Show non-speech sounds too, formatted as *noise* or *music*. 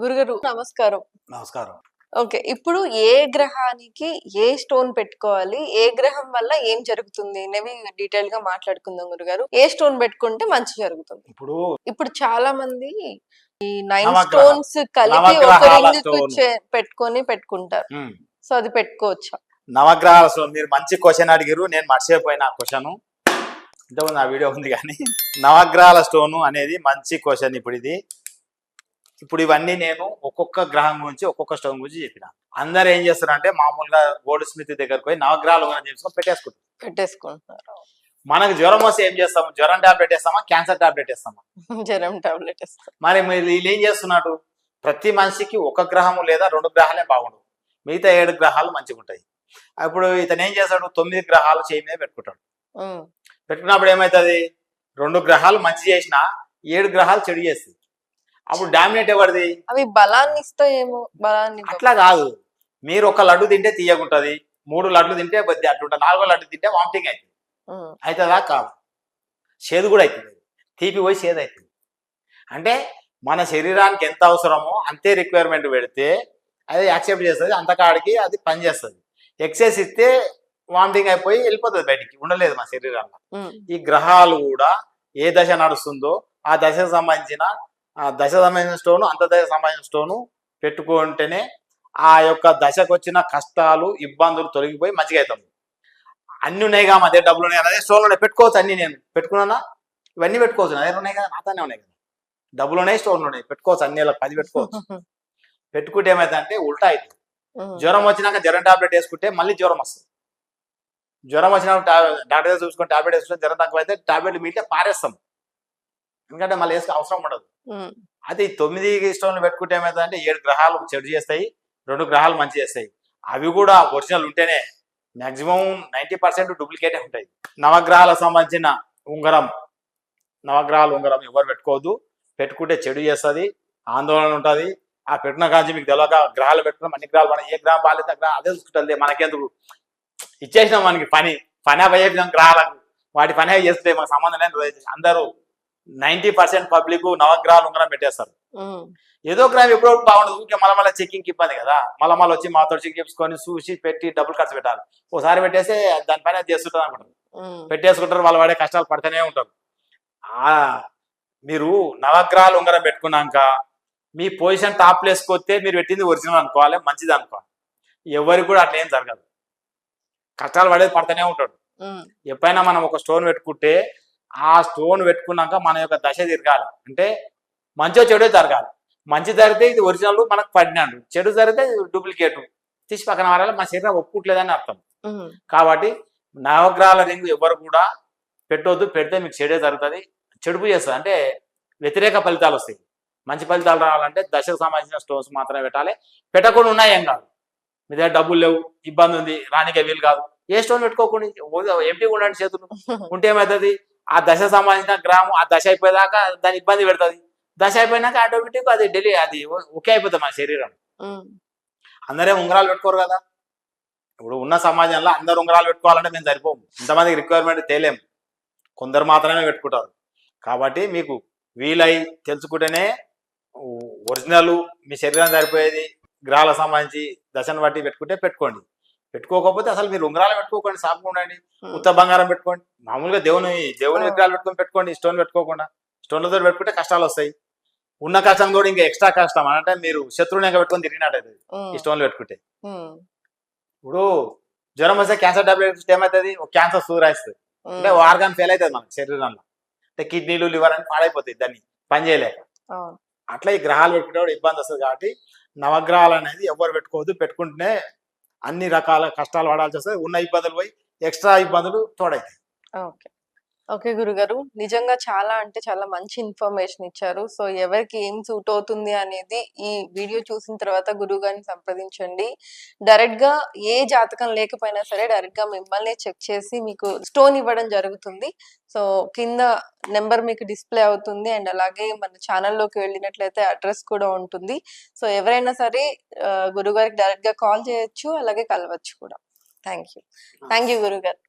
గురుగారు నమస్కారం. నమస్కారం. ఓకే ఇప్పుడు ఏ గ్రహానికి ఏ స్టోన్ పెట్టుకోవాలి? ఏ గ్రహం వల్ల ఏం జరుగుతుంది? అనేవి డీటెయిల్గా మాట్లాడుకుందాం గురుగారు. ఏ స్టోన్ పెట్టుకుంటే మంచి జరుగుతుంది? ఇప్పుడు ఇప్పుడు చాలా మంది ఈ నైన్ స్టోన్స్ కలిపి ఒక రింగ్. పెట్టుకొని పెట్టుకుంటారు. సో అది పెట్టుకోవచ్చా? నవగ్రహాల స్టోన్. మీరు మంచి క్వశ్చన్ అడిగారు నేను మర్చిపోయిన క్వశ్చన్. ఇంతకుముందు ఆ వీడియో ఉంది కానీ నవగ్రహాల స్టోను అనేది మంచి క్వశ్చన్ ఇప్పుడు ఇది. ఇప్పుడు ఇవన్నీ నేను ఒక్కొక్క గ్రహం గురించి ఒక్కొక్క స్టోన్ గురించి చెప్పిన. అందరు ఏం చేస్తారంటే మామూలుగా గోల్డ్ స్మిత్ దగ్గరకు పోయి నవగ్రహాలు గురించి చేసుకొని పెట్టేసుకుంటారు. పెట్టేసుకుంటున్నారు మనకు జ్వరం వస్తే ఏం చేస్తాము? జ్వరం టాబ్లెట్ వేస్తామా? Cancer tablet వేస్తామా? *laughs* జ్వరం టాబ్లెట్ ఇస్తారు మరి మీరు వీళ్ళు ఏం చేస్తున్నాడు ప్రతి మనిషికి ఒక గ్రహము లేదా రెండు గ్రహాలే బాగుండు మిగతా ఏడు గ్రహాలు మంచిగా ఉంటాయి. అప్పుడు ఇతను ఏం చేస్తాడు? తొమ్మిది గ్రహాలు చేయి మీద పెట్టుకుంటాడు. పెట్టుకున్నప్పుడు ఏమవుతుంది రెండు గ్రహాలు మంచి చేసినా ఏడు గ్రహాలు చెడు చేస్తుంది అప్పుడు డామినేట్ ఎవరిది? అవి బలాన్ని ఇస్తాయేమో బలాన్ని. అట్లా కాదు. మీరు ఒక లడ్డు తింటే తీయగుంటది మూడు లడ్లు తింటే బద్ది అట్లుంటుంది నాలుగో లడ్డు తింటే వామిటింగ్ అవుతుంది అవుతుందా కాదు. చేదు కూడా అవుతుంది తీపి పోయి చేదు అవుతుంది అంటే మన శరీరానికి ఎంత అవసరమో అంతే రిక్వైర్మెంట్ పెడితే అది యాక్సెప్ట్ చేస్తుంది అంతకాడికి అది పనిచేస్తుంది ఎక్సెస్ ఇస్తే వామిటింగ్ అయిపోయి వెళ్ళిపోతుంది బయటికి ఉండలేదు మన శరీరంలో ఈ గ్రహాలు కూడా ఏ దశ నడుస్తుందో ఆ దశకు సంబంధించిన ఆ దశ సంబంధించిన స్టోను అంత దశకు సంబంధించిన స్టోను పెట్టుకుంటేనే ఆ యొక్క దశకు వచ్చిన కష్టాలు ఇబ్బందులు తొలగిపోయి మంచిగా అవుతాం అన్ని ఉన్నాయిగా మా దగ్గర డబ్బులు ఉన్నాయి. అదే స్టోన్లు ఉన్నాయి. పెట్టుకోవచ్చు అన్ని నేను. పెట్టుకున్నానా? ఇవన్నీ పెట్టుకోవచ్చు. దగ్గర ఉన్నాయి కదా నాతోనే ఉన్నాయి కదా. డబ్బులు ఉన్నాయి స్టోన్లు ఉన్నాయి. పెట్టుకోవచ్చు అన్ని ఇలా పది పెట్టుకోవచ్చు. *laughs* పెట్టుకుంటే ఏమైందంటే ఉల్టా అవుతుంది జ్వరం వచ్చినాక జ్వరం టాబ్లెట్ వేసుకుంటే మళ్ళీ జ్వరం వస్తుంది. జ్వరం వచ్చినాక డాక్టర్ దగ్గర చూసుకొని టాబ్లెట్ వేసుకుంటే జ్వరం తక్కువ అయితే టాబ్లెట్ మిగిలితే పారేస్తాం. ఎందుకంటే మళ్ళీ వేసుకు అవసరం ఉండదు. ఉమ్, అది తొమ్మిది స్టోన్లు పెట్టుకుంటే ఏమవుతుందంటే ఏడు గ్రహాలు చెడు చేస్తాయి రెండు గ్రహాలు మంచి చేస్తాయి. అవి కూడా ఒరిజినల్ ఉంటేనే మాక్సిమం నైంటీ పర్సెంట్ డూప్లికేటే ఉంటాయి. నవగ్రహాలకు సంబంధించిన ఉంగరం. నవగ్రహాల ఉంగరం ఎవరు పెట్టుకోవద్దు. పెట్టుకుంటే చెడు చేస్తుంది ఆందోళన ఉంటుంది. ఆ పెట్టిన కాంచి మీకు తెలియక గ్రహాలు పెట్టుకున్నాం అన్ని గ్రహాలు మనం ఏ గ్రహం బాగాలేదు గ్రహం అదే చూసుకుంటుంది. మనకెందుకు? ఇచ్చేసినాం మనకి పని. పని అప్పచెప్పినాం గ్రహాలకు. వాటి పని చేస్తే మాకు సంబంధం లేదు అందరూ నైంటీ పర్సెంట్ పబ్లిక్ నవగ్రహాలు ఉంగరం పెట్టేస్తారు. ఏదో గ్రహం ఎప్పుడో బాగుండదు ఊరికే మళ్ళీ మళ్ళీ చెక్కింగ్ ఇబ్బంది కదా. మళ్ళీ మళ్ళీ వచ్చి మాతో చెక్ చేసుకొని చూసి పెట్టి డబ్బులు ఖర్చు పెట్టాలి. ఓసారి పెట్టేస్తే దానిపైన చేస్తుంటారు అనుకుంటారు. పెట్టేసుకుంటారు వాళ్ళు వాడే కష్టాలు పడుతూనే ఉంటారు. ఆ మీరు నవగ్రహాలు ఉంగరం పెట్టుకున్నాక మీ పొజిషన్ టాప్ ప్లేస్కి మీరు పెట్టింది ఒరిజినల్ అనుకోవాలి మంచిది అనుకోవాలి. ఎవరికి కూడా అట్లా ఏం జరగదు. కష్టాలు పడేది పడుతూనే ఉంటాడు ఎప్పుడైనా మనం ఒక స్టోన్ పెట్టుకుంటే ఆ స్టోన్ పెట్టుకున్నాక మన యొక్క దశ తిరగాలి. అంటే మంచో చెడో జరగాలి. మంచి జరిగితే ఇది ఒరిజినల్ మనకు పడినాడు. చెడు జరిగితే డూప్లికేట్ తీసి పక్కన వారాలి మన శరీరం ఒప్పుకోవట్లేదని అర్థం. కాబట్టి నవగ్రహాల రింగు ఎవరు కూడా పెట్టొద్దు. పెడితే మీకు చెడే జరుగుతుంది. చెడుపు చేస్తుంది. అంటే వ్యతిరేక ఫలితాలు వస్తాయి. మంచి ఫలితాలు రావాలంటే దశకు సంబంధించిన స్టోన్స్ మాత్రమే పెట్టాలి. పెట్టకుండా ఉన్నాయి ఏం కాదు. మీ దగ్గర డబ్బులు లేవు. ఇబ్బంది ఉంది. రానికే వీలు కాదు. ఏ స్టోన్ పెట్టుకోకుండా ఎంటీ ఉండండి చేతులు. *laughs* ఉంటే ఏమవుతుంది? ఆ దశ సంబంధించిన గ్రామం ఆ దశ అయిపోయేదాకా దాని ఇబ్బంది పెడుతుంది. దశ అయిపోయినాక ఆటోమేటిక్ అది డెలి అది ఒకే అయిపోతుంది మన శరీరం. అందరే ఉంగరాలు పెట్టుకోరు కదా. ఇప్పుడు ఉన్న సమాజంలో అందరు ఉంగరాలు పెట్టుకోవాలంటే మేము సరిపోము. ఇంతమందికి రిక్వైర్మెంట్ తేలేము కొందరు మాత్రమే పెట్టుకుంటారు. కాబట్టి మీకు వీలై తెలుసుకుంటేనే ఒరిజినల్ మీ శరీరం సరిపోయేది. గ్రహాలకు సంబంధించి దశను బట్టి పెట్టుకుంటే పెట్టుకోండి. పెట్టుకోకపోతే అసలు మీరు ఉంగరాలు పెట్టుకోకండి సాపుగా ఉండండి ఉత్త బంగారం పెట్టుకోండి. మామూలుగా దేవుని దేవుని విగ్రహాలు పెట్టుకొని పెట్టుకోండి స్టోన్ పెట్టుకోకుండా. స్టోన్లతో పెట్టుకుంటే కష్టాలు వస్తాయి. ఉన్న కష్టం కూడా ఇంకా ఎక్స్ట్రా కష్టం. అంటే మీరు శత్రువుని ఇంకా పెట్టుకొని తిరిగినట్టు ఈ స్టోన్లు పెట్టుకుంటే. ఇప్పుడు జ్వరం వస్తే క్యాన్సర్ టాబ్లెట్ ఏమవుతుంది ఒక క్యాన్సర్ సూరాయిస్తుంది అంటే ఆర్గాన్ ఫెయిల్ అవుతుంది మనకి శరీరంలో. అంటే కిడ్నీలు లివర్ అని పాడైపోతాయి దాన్ని పని చేయలేక. అట్లా ఈ గ్రహాలు పెట్టుకునేవాడు ఇబ్బంది వస్తుంది కాబట్టి నవగ్రహాలు అనేది ఎవరు పెట్టుకోవద్దు పెట్టుకుంటేనే అన్ని రకాల కష్టాలు పడాల్సి వస్తుంది ఉన్న ఇబ్బందులు పోయి ఎక్స్ట్రా ఇబ్బందులు తోడైతాయి. ఓకే గురుగారు. నిజంగా చాలా అంటే చాలా మంచి ఇన్ఫర్మేషన్ ఇచ్చారు. సో ఎవరికి ఏం సూట్ అవుతుంది అనేది ఈ వీడియో చూసిన తర్వాత గురువు గారిని సంప్రదించండి. డైరెక్ట్గా ఏ జాతకం లేకపోయినా సరే డైరెక్ట్గా మిమ్మల్ని చెక్ చేసి మీకు స్టోన్ ఇవ్వడం జరుగుతుంది. సో కింద నెంబర్ మీకు డిస్ప్లే అవుతుంది. అండ్ అలాగే మన ఛానల్లోకి వెళ్ళినట్లయితే అడ్రస్ కూడా ఉంటుంది. సో ఎవరైనా సరే గురుగారికి డైరెక్ట్గా కాల్ చేయొచ్చు. అలాగే కలవచ్చు కూడా. థ్యాంక్ యూ థ్యాంక్ యూ గురుగారు